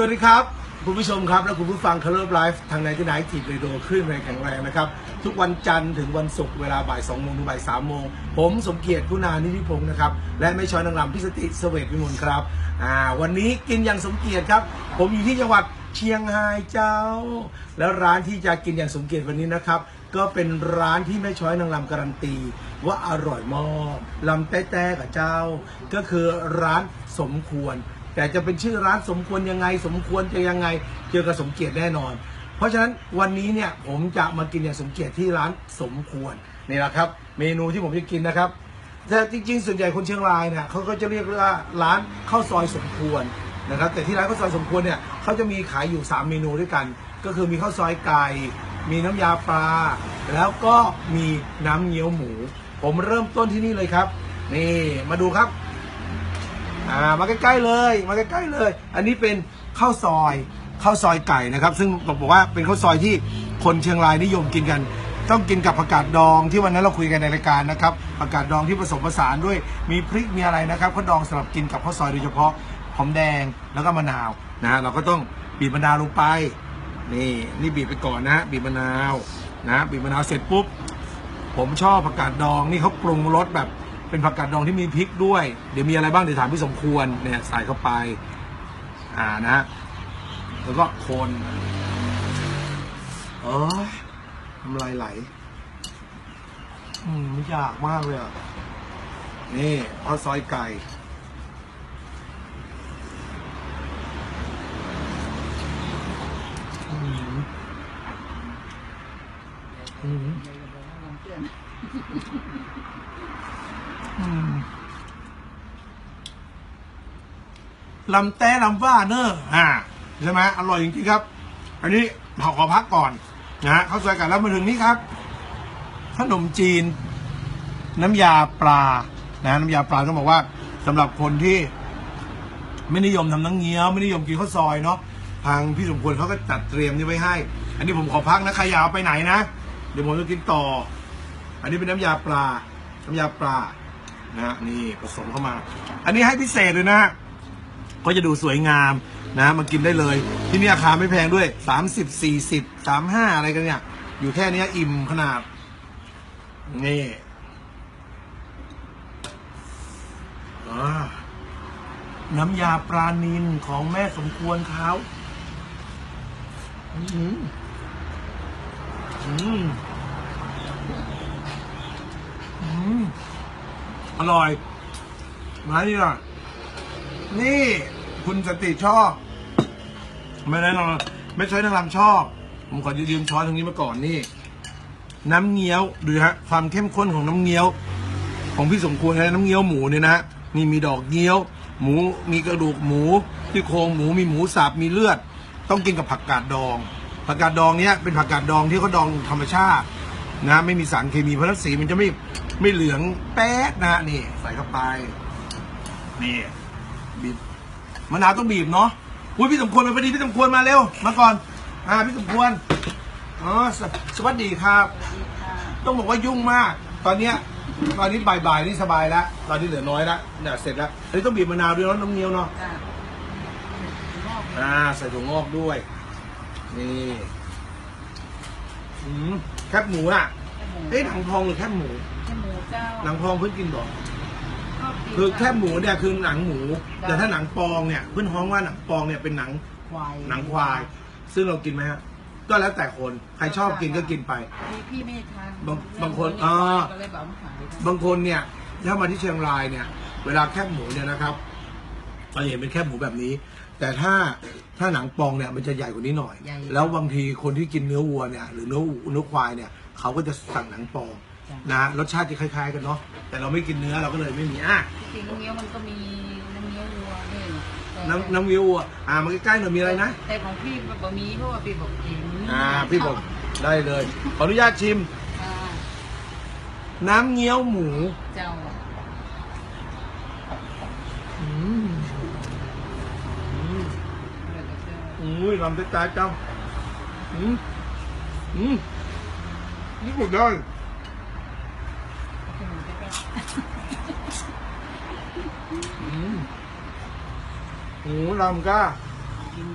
สวัสดีครับ คุณผู้ชมครับ และคุณผู้ฟังคาร์ลไลฟ์ทางไหนที่ไหนจีบเรโดคลื่นแรงแข็งแรงนะครับ ทุกวันจันทร์ถึงวันศุกร์เวลาบ่าย2โมงถึงบ่าย3โมง ผมสมเกียรติคุณานิธิพงศ์นะครับ และไม่ช้อยนางรำพิสติเสเวตวิมลครับอ่าวันนี้กินอย่างสมเกียรติครับ ผมอยู่ที่จังหวัดเชียงรายเจ้า แล้วร้านที่จะกินอย่างสมเกียรติวันนี้นะครับก็เป็นร้านที่แม่ช้อยนางรำการันตี ว่าอร่อยมากลำแต้ๆกับเจ้า ก็คือร้านสมควร แต่จะเป็นชื่อร้านสมควรยังไง สมควรจะยังไงเกี่ยวกับสมเกียรติแน่นอน เพราะฉะนั้นวันนี้เนี่ยผมจะมากินอย่างสมเกียรติที่ร้านสมควรนี่แหละครับ เมนูที่ผมจะกินนะครับแต่จริงๆ ส่วนใหญ่คนเชียงรายเนี่ยเขาก็จะเรียกว่าร้านข้าวซอยสมควรนะครับแต่ที่ร้านข้าวซอยสมควรเนี่ยเขาจะมีขายอยู่ 3 เมนูด้วยกัน ก็คือมีข้าวซอยไก่ มีน้ำยาปลา แล้วก็มีน้ำเงี้ยวหมู ผมเริ่มต้นที่นี่เลยครับ นี่มาดูครับ อ่ามาใกล้ๆเลยมาใกล้ๆเลย อันนี้เป็นข้าวซอยข้าวซอยไก่นะครับ ซึ่งบอกว่าเป็นข้าวซอยที่คนเชียงรายนิยมกินกัน ต้องกินกับผักกาดดองที่วันนั้นเราคุยกันในรายการนะครับผักกาดดองที่ผสมผสานด้วยมีพริกมีอะไรนะครับเขาวดองสำหรับกินกับข้าวซอยโดยเฉพาะหอมแดงแล้วก็มะนาวนะฮะเราก็ต้องบีบมะนาวลงไป นี่นี่บีบไปก่อนนะฮะบีบมะนาวนะบีบมะนาวเสร็จปุ๊บ ผมชอบผักกาดดองนี่เขาปรุงรสแบบ เป็นผักกาดดองที่มีพริกด้วย เดี๋ยวมีอะไรบ้างเดี๋ยวถามพี่สมควรเนี่ยใส่เข้าไป อ่านะ แล้วก็คนเออทำลายไหล อืมไม่ยากมากเลยอะ นี่ข้าวซอยไก่อืมอืมอืม ลำแต้ลำว่าเนอะอ่าใช่ไหมอร่อยจริงๆครับ อันนี้ขอขอพักก่อนนะฮะเข้าใจกันแล้วมาถึงนี่ครับ ขนมจีน น้ำยาปลานะน้ำยาปลาต้องบอกว่าสำหรับคนที่ไม่นิยมทำน้ำเงี้ยวไม่นิยมกินข้าวซอยเนาะทางพี่สมควรเขาก็จัดเตรียมนี่ไว้ให้ อันนี้ผมขอพักนะใครอยากไปไหนนะ เดี๋ยวผมจะกินต่อ อันนี้เป็นน้ำยาปลา น้ำยาปลา นะฮะนี่ผสมเข้ามา อันนี้ให้พิเศษเลยนะฮะก็จะดูสวยงามนะมากินได้เลย ที่นี่ราคาไม่แพงด้วย 30 40 35 อะไรกันเนี่ย อยู่แค่นี้อิ่มขนาด นี่น้ำยาปลานินของแม่สมควรเขาอืมอืมอืม อร่อยมานี่ก่อนนี่คุณสติชอบ ไม่ได้นอนไม่ใช่นางรำชอบ ผมขอยืมช้อนตรงนี้มาก่อนนี่ น้ำเงี้ยวดูฮะ ความเข้มข้นของน้ำเงี้ยว ของพี่สมควรนะน้ำเงี้ยวหมูเนี่ยนะนี่มีดอกเงี้ยว หมูมีกระดูกหมูที่โครงหมูมีหมูสับมีเลือด ต้องกินกับผักกาดดอง ผักกาดดองเนี้ยเป็นผักกาดดองที่เขาดองธรรมชาตินะไม่มีสารเคมีเพราะฉะนั้นสีมันจะไม่ ไม่เหลืองแป๊ดนะนี่ใส่เข้าไปนี่บีบมะนาวต้องบีบเนาะอุ้ยพี่สมควรมาพอดีพี่สมควรมาเร็วมาก่อนอ่าพี่สมควรอ๋อสสวัสดีครับ ต้องบอกว่ายุ่งมาก ตอนเนี้ยตอนนี้บ่ายๆนี่สบายแล้วตอนนี้เหลือน้อยแล้วเนี่ยเสร็จแล้วอันนี้ต้องบีบมะนาวด้วยเนาะน้ำเงี้ยวเนาะจ้ะงอกอ่าใส่ถั่วงอกด้วย นี่อืมแคบหมูอะแค่หมูเอ๊ะหนังทองหรือแคบหมูแค่ หมูเจ้าหนังทองเพิ่งกินบอกชอบกินคือแคบหมูเนี่ยคือหนังหมู แต่ถ้าหนังปองเนี่ยเพื่อนฮ้องว่าหนังปองเนี่ยเป็นหนังควายหนังควาย ซึ่งเรากินไหมฮะก็แล้วแต่คนใครชอบกินก็กินไปพี่พี่ไม่ทานบางบางคนเลี้ยอ่าก็เลยแบบมาขายบางคนเนี่ยถ้ามาที่เชียงรายเนี่ย เวลาแคบหมูเนี่ยนะครับเราเห็นเป็นแคบหมูแบบนี้ แต่ถ้าถ้าหนังปองเนี่ยมันจะใหญ่กว่านี้หน่อย แล้วบางทีคนที่กินเนื้อวัวเนี่ยหรือเนื้อเนื้อควายเนี่ยเขาก็จะสั่งหนังปอง นะรสชาติจะคล้ายๆกันเนาะแต่เราไม่กินเนื้อเราก็เลยไม่มีอะจริงๆน้ำเงี้ยวมันก็มีน้ำเงี้ยววัวนี่แต่น้ำน้ำเงี้ยววัวอ่ามาใกล้ๆหน่อยมีอะไรนะแต่ของพี่บะหมี่เพราะว่าพี่บอกกินอ่าพี่บอกได้เลยขออนุญาตชิม อ่าน้ำเงี้ยวหมูเจ้าอืมอืมเดี๋ยวเจ้าอุ้ยลำตาเจ้าอืมอืมนี่หมดเลยให้หมูใกล้ ๆอืมหมูลำก้ากิน